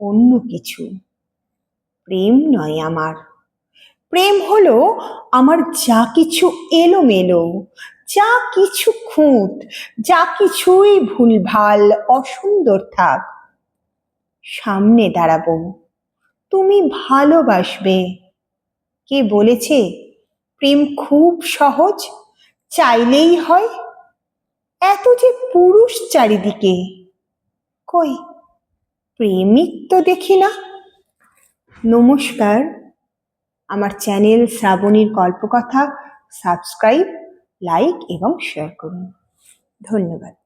অন্য কিছু। প্রেম নয় আমার। প্রেম হলো আমার যা কিছু এলোমেলো, যা কিছু খুঁত, যা কিছুই ভুলভাল, অসুন্দর থাক। সামনে দাঁড়াবো। তুমি ভালোবাসবে। কে বলেছে? প্রেম খুব সহজ, চাইলেই হয়। এত যে পুরুষ চারিদিকে। কই প্রেমিক তো দেখি না। নমস্কার। আমার চ্যানেল শ্রাবণীর গল্পকথা সাবস্ক্রাইব, লাইক এবং শেয়ার করুন। ধন্যবাদ।